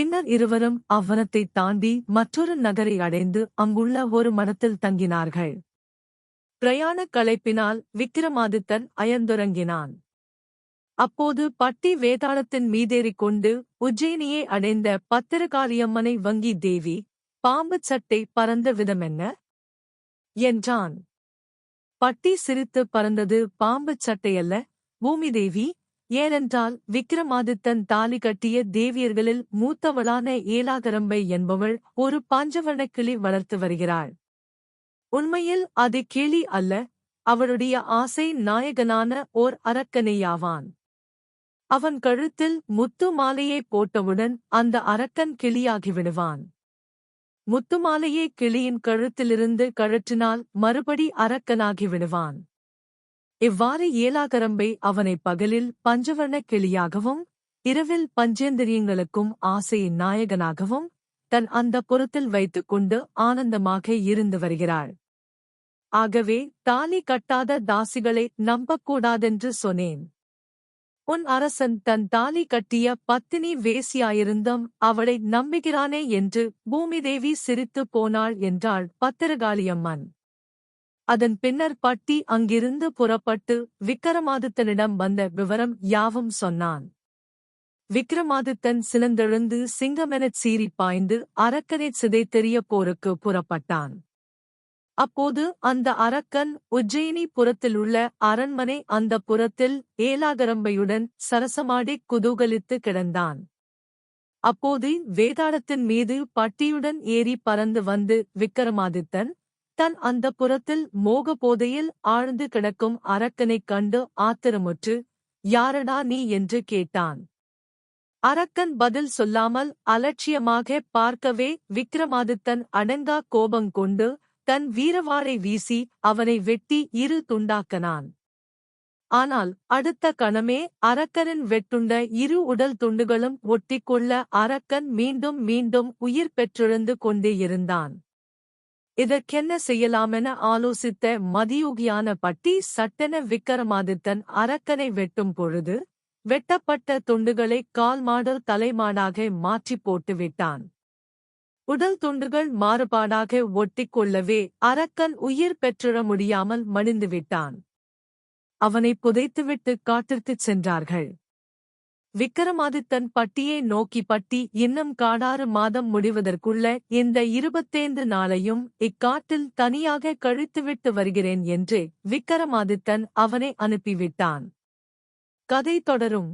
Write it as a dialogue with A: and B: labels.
A: பின்னர் இருவரும் அவ்வனத்தை தாண்டி மற்றொரு நகரை அடைந்து அங்குள்ள ஒரு மடத்தில் தங்கினார்கள். பிரயாணக் களைப்பினால் விக்கிரமாதித்தன் அயர்ந்துறங்கினான் அப்போது பட்டி வேதாளத்தின் மீதேறிக் கொண்டு உஜ்ஜயினியை அடைந்த பத்திரகாளியம்மனை வங்கி தேவி பாம்பு சட்டை பறந்த விதமென்ன என்றான். பட்டி சிரித்து பறந்தது பாம்பு சட்டையல்ல பூமிதேவி ஏனென்றால் விக்கிரமாதித்தன் தாலி கட்டிய தேவியர்களில் மூத்தவளான ஏலாகரம்பை என்பவள் ஒரு பாஞ்சவர்ணக் கிளி வளர்த்து வருகிறாள். உண்மையில் அது கிளி அல்ல அவளுடைய ஆசை நாயகனான ஓர் அரக்கனையாவான். அவன் கழுத்தில் முத்து மாலையை போட்டவுடன் அந்த அரக்கன் கிளியாகி விடுவான். முத்துமாலையை கிளியின் கழுத்திலிருந்து கழற்றினால் மறுபடி அரக்கனாகி விடுவான். இவ்வாறு ஏலாகரம்பை அவனை பகலில் பஞ்சவர்ணக் கிளியாகவும் இரவில் பஞ்சேந்திரியங்களுக்கும் ஆசையின் நாயகனாகவும் தன் அந்த புறத்தில் வைத்துக் கொண்டு ஆனந்தமாக இருந்து வருகிறாள். ஆகவே தாலி கட்டாத தாசிகளை நம்பக்கூடாதென்று சொன்னேன். உன் அரசன் தன் தாலி கட்டிய பத்தினி வேசியாயிருந்தும் அவளை நம்புகிறானே என்று பூமிதேவி சிரித்துப் போனாள் என்றாள் பத்திரகாளியம்மன். அதன் பின்னர் பட்டி அங்கிருந்து புறப்பட்டு விக்கிரமாதித்தனிடம் வந்த விவரம் யாவும் சொன்னான். விக்கிரமாதித்தன் சினந்தெழுந்து சிங்கமெனச் சீறிப் பாய்ந்து அரக்கனைச் சிதைத்தெறிய போருக்கு புறப்பட்டான். அப்போது அந்த அரக்கன் உஜ்ஜயினி புறத்திலுள்ள அரண்மனை அந்த புறத்தில் ஏலாகரம்பையுடன் சரசமாடிக் குதூகலித்து கிடந்தான். அப்போது வேதாளத்தின் மீது பட்டியுடன் ஏறி பறந்து வந்து விக்கிரமாதித்தன் தன் அந்த புறத்தில் மோக போதையில் ஆழ்ந்து கிடக்கும் அரக்கனைக் கண்டு ஆத்திரமுற்று யாரடா நீ? என்று கேட்டான். அரக்கன் பதில் சொல்லாமல் அலட்சியமாக பார்க்கவே விக்கிரமாதித்தன் அடங்கா கோபம் கொண்டு தன் வீரவாரை வீசி அவனை வெட்டி இரு துண்டாக்கனான். ஆனால் அடுத்த கணமே அரக்கரின் வெட்டுண்ட இரு உடல் துண்டுகளும் ஒட்டிக்கொள்ள அரக்கன் மீண்டும் மீண்டும் உயிர் பெற்றெழுந்து கொண்டே இருந்தான். இதற்கென்ன செய்யலாமென ஆலோசித்த மதியுகியான பட்டி சட்டென விக்கிரமாதித்தன் அரக்கனை வெட்டும் பொழுது வெட்டப்பட்ட துண்டுகளை கால்மாடல் தலைமாடாக மாற்றிப் போட்டு விட்டான் உடல் துண்டுகள் மாறுபாடாக ஒட்டிக்கொள்ளவே அரக்கன் உயிர் பெற்றிட முடியாமல் மடிந்துவிட்டான். அவனை புதைத்துவிட்டு காட்டிற்குச் சென்றார்கள். விக்ரமாதித்தன் பட்டியை நோக்கி பட்டி இன்னும் காடாறு மாதம் முடிவதற்குள்ள இந்த இருபத்தைந்து நாளையும் இக்காட்டில் தனியாக கழித்துவிட்டு வருகிறேன் என்று விக்ரமாதித்தன் அவனை அனுப்பிவிட்டான். கதை தொடரும்.